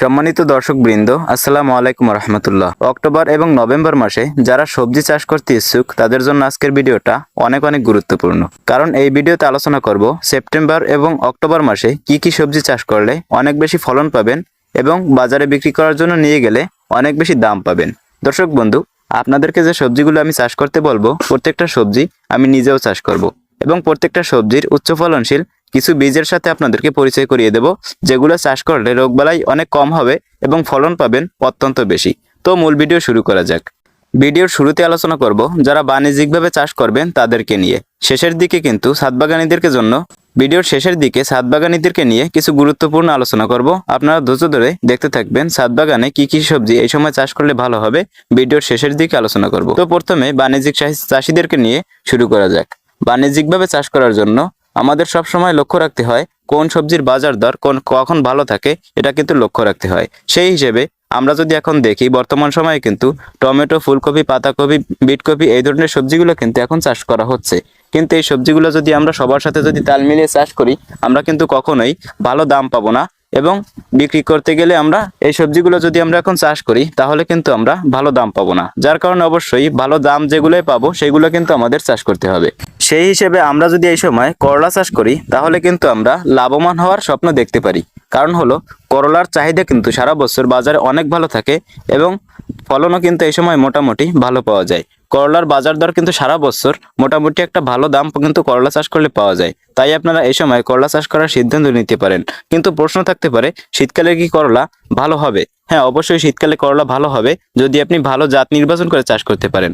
সম্মানিত দর্শক বৃন্দ আসসালামু আলাইকুম রহমতুল্লাহ। অক্টোবর এবং নভেম্বর মাসে যারা সবজি চাষ করতে ইচ্ছুক, তাদের জন্য আজকের ভিডিওটা অনেক অনেক গুরুত্বপূর্ণ। কারণ এই ভিডিওতে আলোচনা করব সেপ্টেম্বর এবং অক্টোবর মাসে কি কি সবজি চাষ করলে অনেক বেশি ফলন পাবেন এবং বাজারে বিক্রি করার জন্য নিয়ে গেলে অনেক বেশি দাম পাবেন। দর্শক বন্ধু, আপনাদেরকে যে সবজিগুলো আমি চাষ করতে বলব, প্রত্যেকটা সবজি আমি নিজেও চাষ করব এবং প্রত্যেকটা সবজির উচ্চ ফলনশীল কিছু বীজের সাথে আপনাদেরকে পরিচয় করিয়ে দেব, যেগুলো চাষ করলে রোগবালাই অনেক কম হবে এবং ফলন পাবেন অত্যন্ত বেশি। তো মূল ভিডিও শুরু করা যাক। ভিডিওর শুরুতে আলোচনা করব, যারা বাণিজ্যিকভাবে চাষ করবেন তাদেরকে নিয়ে। শেষের দিকে কিন্তু সাতবাগানীদেরকে জন্য ভিডিওর শেষের দিকে সাতবাগানীদেরকে নিয়ে কিছু গুরুত্বপূর্ণ আলোচনা করব। আপনারা ধৈর্য ধরে দেখতে থাকবেন সাতবাগানে কি কি সবজি এই সময় চাষ করলে ভালো হবে। ভিডিওর শেষের দিকে আলোচনা করব। তো প্রথমে বাণিজ্যিক চাষি- চাষিদেরকে নিয়ে শুরু করা যাক। বাণিজ্যিকভাবে চাষ করার জন্য আমাদের সব সময় লক্ষ্য রাখতে হয় কোন সবজির বাজার দর কোন কখন ভালো থাকে, এটা কিন্তু লক্ষ্য রাখতে হয়। সেই হিসেবে আমরা যদি এখন দেখি, বর্তমান সময়ে কিন্তু টমেটো, ফুলকপি, পাতাকপি, বিটকপি এই ধরনের সবজিগুলো কিন্তু এখন চাষ করা হচ্ছে। কিন্তু এই সবজিগুলো যদি আমরা সবার সাথে যদি তাল মিলিয়ে চাষ করি, আমরা কিন্তু কখনোই ভালো দাম পাবো না এবং বিক্রি করতে গেলে আমরা এই সবজিগুলো যদি আমরা এখন চাষ করি, তাহলে কিন্তু আমরা ভালো দাম পাবো না। যার কারণে অবশ্যই ভালো দাম যেগুলোই পাবো, সেগুলো কিন্তু আমাদের চাষ করতে হবে। সেই হিসেবে আমরা যদি এই সময় করলা চাষ করি, তাহলে কিন্তু আমরা লাভবান হওয়ার স্বপ্ন দেখতে পারি। কারণ হলো, করলার চাহিদা কিন্তু সারা বছর বাজারে অনেক ভালো থাকে এবং ফলনও কিন্তু এই সময় মোটামুটি ভালো পাওয়া যায়। করলার বাজার দর কিন্তু সারা বছর মোটামুটি একটা ভালো দাম কিন্তু করলা চাষ করলে পাওয়া যায়। তাই আপনারা এই সময় করলা চাষ করার সিদ্ধান্ত নিতে পারেন। কিন্তু প্রশ্ন থাকতে পারে, শীতকালে কি করলা ভালো হবে? হ্যাঁ অবশ্যই শীতকালে করলা ভালো হবে যদি আপনি ভালো জাত নির্বাচন করে চাষ করতে পারেন।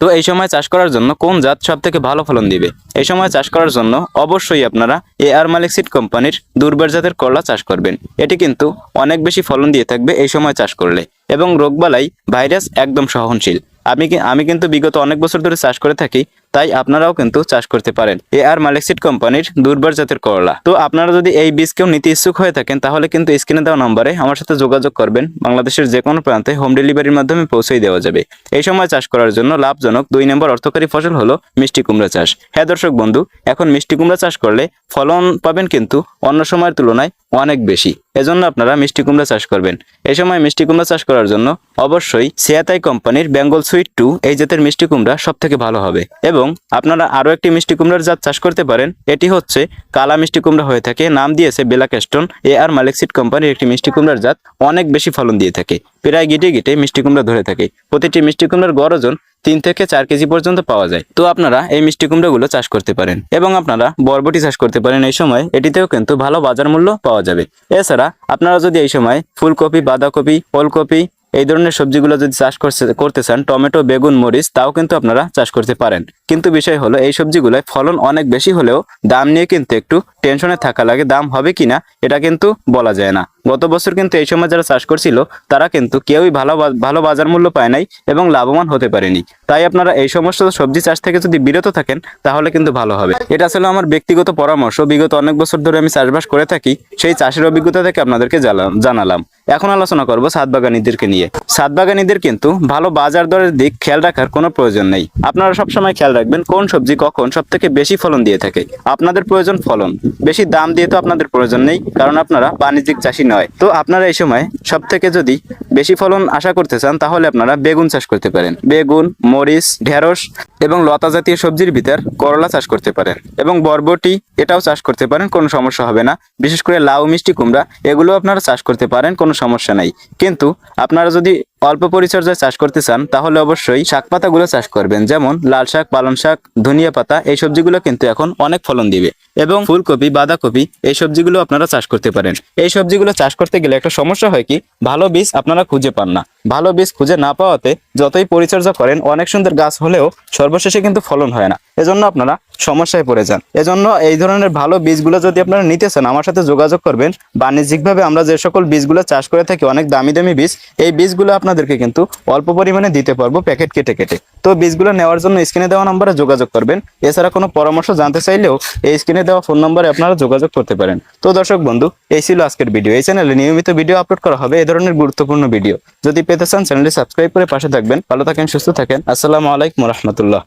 তো এই সময় চাষ করার জন্য কোন জাত সব থেকে ভালো ফলন দিবে? এই সময় চাষ করার জন্য অবশ্যই আপনারা এ আর মালিক সিড কোম্পানির দুর্বার জাতের করলা চাষ করবেন। এটি কিন্তু অনেক বেশি ফলন দিয়ে থাকবে এই সময় চাষ করলে। এবং রোগবালাই ভাইরাস একদম সহনশীল। আমি আমি কিন্তু বিগত অনেক বছর ধরে চাষ করে থাকি। তাই আপনারাও কিন্তু চাষ করতে পারেন। এ আর মালেক্সিড কোম্পানির দুর্বার জাতের করলা। তো আপনারা যদি এই বীজ কেউ নিতে ইচ্ছুক হয়ে থাকেন, তাহলে কিন্তু স্ক্রিনে দেওয়া নম্বরে আমার সাথে যোগাযোগ করবেন। বাংলাদেশের যে কোনো প্রান্তে হোম ডেলিভারির মাধ্যমে পৌঁছে দেওয়া যাবে। এই সময় চাষ করার জন্য লাভজনক দুই নম্বর অর্থকারী ফসল হলো মিষ্টি কুমড়া চাষ। হ্যাঁ দর্শক বন্ধু, এখন মিষ্টি কুমড়া চাষ করলে ফলন পাবেন কিন্তু অন্য সময়ের তুলনায় অনেক বেশি। এজন্য আপনারা মিষ্টি কুমড়া চাষ করবেন। এই সময় মিষ্টি কুমড়া চাষ করার জন্য অবশ্যই সিয়াতাই কোম্পানির বেঙ্গল সুইট টু এই জাতের মিষ্টি কুমড়া সব থেকে ভালো হবে। এবং আপনারা আরও একটি মিষ্টি কুমড়ার জাত চাষ করতে পারেন। এটি হচ্ছে কালা মিষ্টি কুমড়া হয়ে থাকে, নাম দিয়েছে বেলাকেস্টন। এ আর মালেক্সিড কোম্পানির একটি মিষ্টি কুমড়ার জাত, অনেক বেশি ফলন দিয়ে থাকে, প্রায় গিটে গিটে মিষ্টি কুমড়া ধরে থাকে। প্রতিটি মিষ্টি কুমড়ার গড় ওজন তিন থেকে চার কেজি পর্যন্ত পাওয়া যায়। তো আপনারা এই মিষ্টি কুমড়াগুলো চাষ করতে পারেন এবং আপনারা বরবটি চাষ করতে পারেন এই সময়। এটিতেও কিন্তু ভালো বাজার মূল্য পাওয়া যাবে। এছাড়া আপনারা যদি এই সময় ফুলকপি, বাঁধাকপি, ওলকপি এই ধরনের সবজিগুলো যদি চাষ করতে করতে চান, টমেটো, বেগুন, মরিচ, তাও কিন্তু আপনারা চাষ করতে পারেন। কিন্তু বিষয় হলো, এই সবজিগুলোয় ফলন অনেক বেশি হলেও দাম নিয়ে কিন্তু একটু টেনশনে থাকা লাগে, দাম হবে কিনা, এটা কিন্তু বলা যায় না। গত বছর কিন্তু এই সময় যারা চাষ করছিল, তারা কিন্তু কেউই ভালো ভালো বাজার মূল্য পায় নাই এবং লাভবান হতে পারেনি। তাই আপনারা এই সমস্ত সবজি চাষ থেকে যদি বিরত থাকেন, তাহলে কিন্তু ভালো হবে। এটা আসলে আমার ব্যক্তিগত পরামর্শ। বিগত অনেক বছর ধরে আমি চাষবাস করে থাকি, সেই চাষের অভিজ্ঞতা থেকে আপনাদেরকে জানালাম- এখন আলোচনা করব সাতবাগানীদেরকে নিয়ে। সাতবাগানীদের কিন্তু ভালো বাজার দরের দিক খেয়াল রাখার কোনো প্রয়োজন নেই। আপনারা সবসময় খেয়াল রাখবেন কোন সবজি কখন সব থেকে বেশি ফলন দিয়ে থাকে। আপনাদের প্রয়োজন ফলন। বেশি দাম দিয়ে তো আপনাদের প্রয়োজন নেই, কারণ আপনারা বাণিজ্যিক চাষি নয়। তো আপনারা এই সময় সব থেকে যদি বেশি ফলন আশা করতে চান, তাহলে আপনারা বেগুন চাষ করতে পারেন। বেগুন, মরিচ, ঢেঁড়স এবং লতা জাতীয় সবজির ভিতর করলা চাষ করতে পারেন এবং বরবটি এটাও চাষ করতে পারেন, কোনো সমস্যা হবে না। বিশেষ করে লাউ, মিষ্টি, কুমড়া এগুলো আপনারা চাষ করতে পারেন, কোনো সমস্যা নাই। কিন্তু আপনারা যদি অল্প পরিচর্যায় চাষ করতে চান, তাহলে অবশ্যই শাক পাতাগুলো চাষ করবেন। যেমন লাল শাক, পালং শাক, ধনিয়া পাতা, এই সবজিগুলো কিন্তু এখন অনেক ফলন দিবে। এবং ফুলকপি, বাঁধাকপি, এই সবজিগুলো আপনারা চাষ করতে পারেন। এই সবজিগুলো চাষ করতে গেলে একটা সমস্যা হয় কি, ভালো বীজ আপনারা খুঁজে পান না। ভালো বীজ খুঁজে না পাওয়াতে যতই পরিচর্যা করেন, অনেক সুন্দর গাছ হলেও সর্বশেষে কিন্তু ফলন হয় না। এজন্য আপনারা সমস্যায় পড়ে যান। এজন্য এই ধরনের ভালো বীজগুলো যদি আপনারা নিতে চান, আমার সাথে যোগাযোগ করবেন। বাণিজ্যিকভাবে আমরা যে সকল বীজগুলো চাষ করে থাকি, অনেক দামি দামি বীজ, এই বীজগুলো আপনাদেরকে কিন্তু অল্প পরিমাণে দিতে পারব প্যাকেট কেটে কেটে। তো বীজগুলো নেওয়ার জন্য স্ক্রিনে দেওয়া নম্বরে যোগাযোগ করবেন। এছাড়া কোনো পরামর্শ জানতে চাইলেও এই স্ক্রিনে দেওয়া ফোন নম্বরে আপনারা যোগাযোগ করতে পারেন। তো দর্শক বন্ধু, এই ছিল আজকের ভিডিও। এই চ্যানেলে নিয়মিত ভিডিও আপলোড করা হবে এই ধরনের গুরুত্বপূর্ণ ভিডিও। যদি পেতে চান, চ্যানেলটি সাবস্ক্রাইব করে পাশে থাকবেন। ভালো থাকেন, সুস্থ থাকেন। আসসালামু আলাইকুম রহমতুল্লাহ।